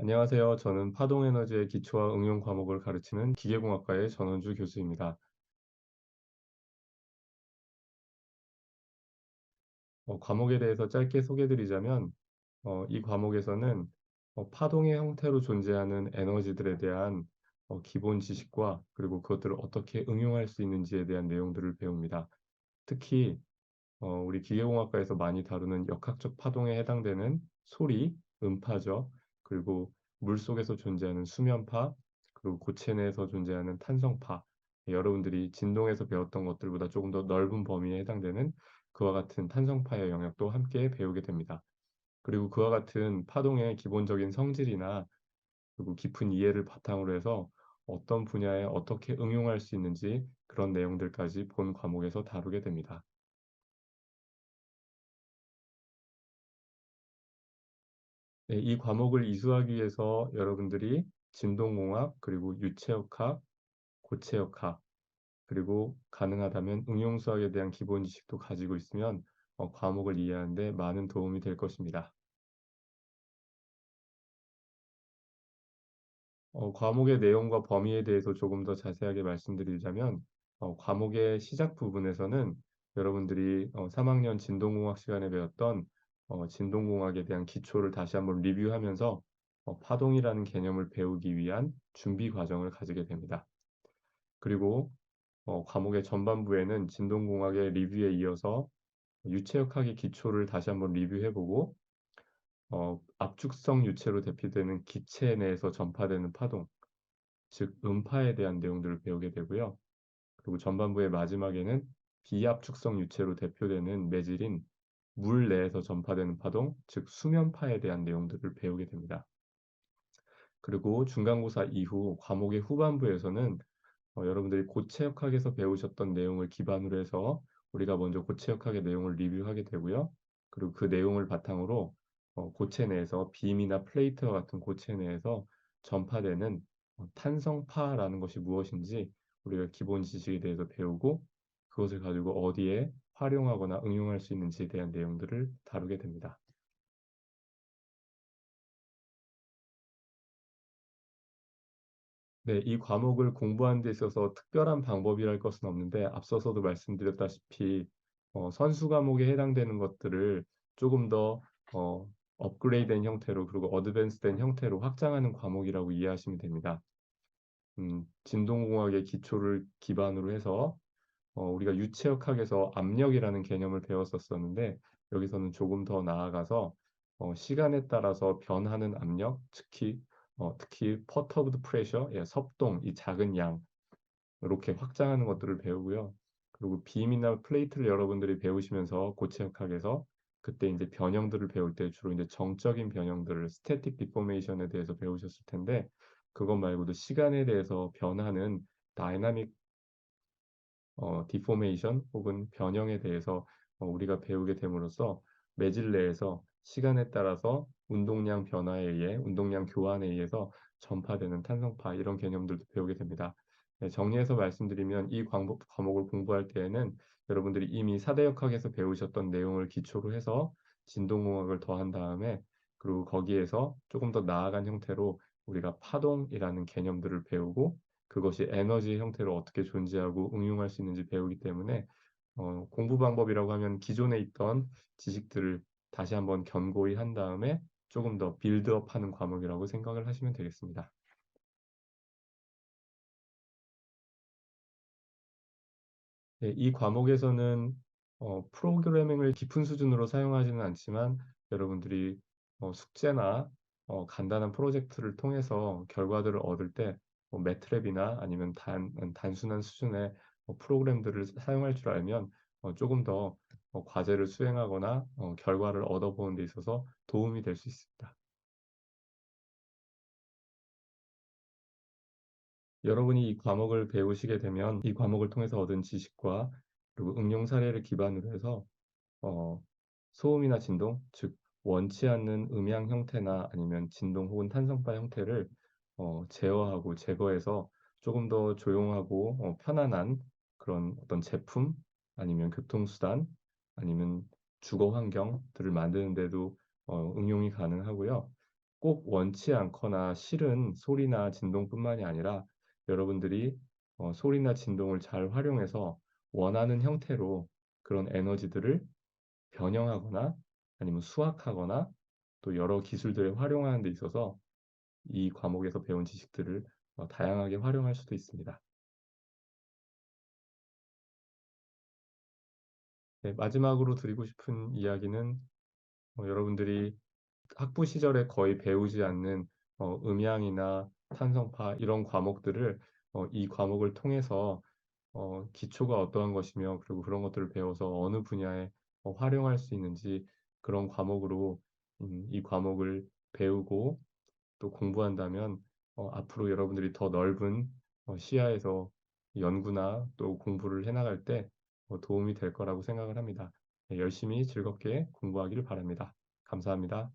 안녕하세요. 저는 파동에너지의 기초와 응용 과목을 가르치는 기계공학과의 전원주 교수입니다. 어, 과목에 대해서 짧게 소개드리자면 어, 이 과목에서는 어, 파동의 형태로 존재하는 에너지들에 대한 어, 기본 지식과 그리고 그것들을 어떻게 응용할 수 있는지에 대한 내용들을 배웁니다. 특히 어, 우리 기계공학과에서 많이 다루는 역학적 파동에 해당되는 소리, 음파죠. 그리고 물 속에서 존재하는 수면파, 그리고 고체 내에서 존재하는 탄성파, 여러분들이 진동에서 배웠던 것들보다 조금 더 넓은 범위에 해당되는 그와 같은 탄성파의 영역도 함께 배우게 됩니다. 그리고 그와 같은 파동의 기본적인 성질이나 그리고 깊은 이해를 바탕으로 해서 어떤 분야에 어떻게 응용할 수 있는지 그런 내용들까지 본 과목에서 다루게 됩니다. 이 과목을 이수하기 위해서 여러분들이 진동공학, 그리고 유체역학, 고체역학, 그리고 가능하다면 응용수학에 대한 기본 지식도 가지고 있으면 어, 과목을 이해하는 데 많은 도움이 될 것입니다. 어, 과목의 내용과 범위에 대해서 조금 더 자세하게 말씀드리자면 어, 과목의 시작 부분에서는 여러분들이 어, 3학년 진동공학 시간에 배웠던 어, 진동공학에 대한 기초를 다시 한번 리뷰하면서 어, 파동이라는 개념을 배우기 위한 준비 과정을 가지게 됩니다. 그리고 어, 과목의 전반부에는 진동공학의 리뷰에 이어서 유체역학의 기초를 다시 한번 리뷰해보고 어, 압축성 유체로 대표되는 기체 내에서 전파되는 파동, 즉 음파에 대한 내용들을 배우게 되고요. 그리고 전반부의 마지막에는 비압축성 유체로 대표되는 매질인 물 내에서 전파되는 파동, 즉 수면파에 대한 내용들을 배우게 됩니다. 그리고 중간고사 이후 과목의 후반부에서는 어, 여러분들이 고체역학에서 배우셨던 내용을 기반으로 해서 우리가 먼저 고체역학의 내용을 리뷰하게 되고요. 그리고 그 내용을 바탕으로 어, 고체 내에서 빔이나 플레이트와 같은 고체 내에서 전파되는 어, 탄성파라는 것이 무엇인지 우리가 기본 지식에 대해서 배우고 그것을 가지고 어디에 활용하거나 응용할 수 있는지에 대한 내용들을 다루게 됩니다. 네, 이 과목을 공부하는 데 있어서 특별한 방법이랄 것은 없는데 앞서서도 말씀드렸다시피 어, 선수 과목에 해당되는 것들을 조금 더 어, 업그레이드된 형태로 그리고 어드밴스된 형태로 확장하는 과목이라고 이해하시면 됩니다. 음, 진동공학의 기초를 기반으로 해서 어, 우리가 유체역학에서 압력이라는 개념을 배웠었었는데 여기서는 조금 더 나아가서 어, 시간에 따라서 변하는 압력, 특히 어, 특히 퍼터브드 프레셔, 예, 섭동, 이 작은 양 이렇게 확장하는 것들을 배우고요. 그리고 빔이나 플레이트를 여러분들이 배우시면서 고체역학에서 그때 이제 변형들을 배울 때 주로 이제 정적인 변형들을 스태틱 디포메이션에 대해서 배우셨을 텐데 그것 말고도 시간에 대해서 변하는 다이나믹 어, 디포메이션 혹은 변형에 대해서 어, 우리가 배우게 됨으로써 매질 내에서 시간에 따라서 운동량 변화에 의해 운동량 교환에 의해서 전파되는 탄성파 이런 개념들도 배우게 됩니다. 네, 정리해서 말씀드리면 이 과목, 과목을 공부할 때에는 여러분들이 이미 사대역학에서 배우셨던 내용을 기초로 해서 진동공학을 더한 다음에 그리고 거기에서 조금 더 나아간 형태로 우리가 파동이라는 개념들을 배우고 그것이 에너지 형태로 어떻게 존재하고 응용할 수 있는지 배우기 때문에 어, 공부 방법이라고 하면 기존에 있던 지식들을 다시 한번 견고히 한 다음에 조금 더 빌드업하는 과목이라고 생각을 하시면 되겠습니다. 네, 이 과목에서는 어, 프로그래밍을 깊은 수준으로 사용하지는 않지만 여러분들이 어, 숙제나 어, 간단한 프로젝트를 통해서 결과들을 얻을 때 뭐 매트랩이나 아니면 단, 단순한 수준의 어, 프로그램들을 사용할 줄 알면 어, 조금 더 어, 과제를 수행하거나 어, 결과를 얻어보는 데 있어서 도움이 될 수 있습니다. 여러분이 이 과목을 배우시게 되면 이 과목을 통해서 얻은 지식과 그리고 응용 사례를 기반으로 해서 어, 소음이나 진동, 즉 원치 않는 음향 형태나 아니면 진동 혹은 탄성파 형태를 어, 제어하고 제거해서 조금 더 조용하고 어, 편안한 그런 어떤 제품 아니면 교통수단 아니면 주거 환경들을 만드는 데도 어, 응용이 가능하고요. 꼭 원치 않거나 싫은 소리나 진동뿐만이 아니라 여러분들이 어 소리나 진동을 잘 활용해서 원하는 형태로 그런 에너지들을 변형하거나 아니면 수확하거나 또 여러 기술들을 활용하는 데 있어서 이 과목에서 배운 지식들을 어 다양하게 활용할 수도 있습니다. 네 마지막으로 드리고 싶은 이야기는 어 여러분들이 학부 시절에 거의 배우지 않는 어 음향이나 탄성파 이런 과목들을 어 이 과목을 통해서 어 기초가 어떠한 것이며 그리고 그런 것들을 배워서 어느 분야에 어 활용할 수 있는지 그런 과목으로 음 이 과목을 배우고 또 공부한다면 어 앞으로 여러분들이 더 넓은 어 시야에서 연구나 또 공부를 해 나갈 때 어 도움이 될 거라고 생각을 합니다. 네 열심히 즐겁게 공부하기를 바랍니다. 감사합니다.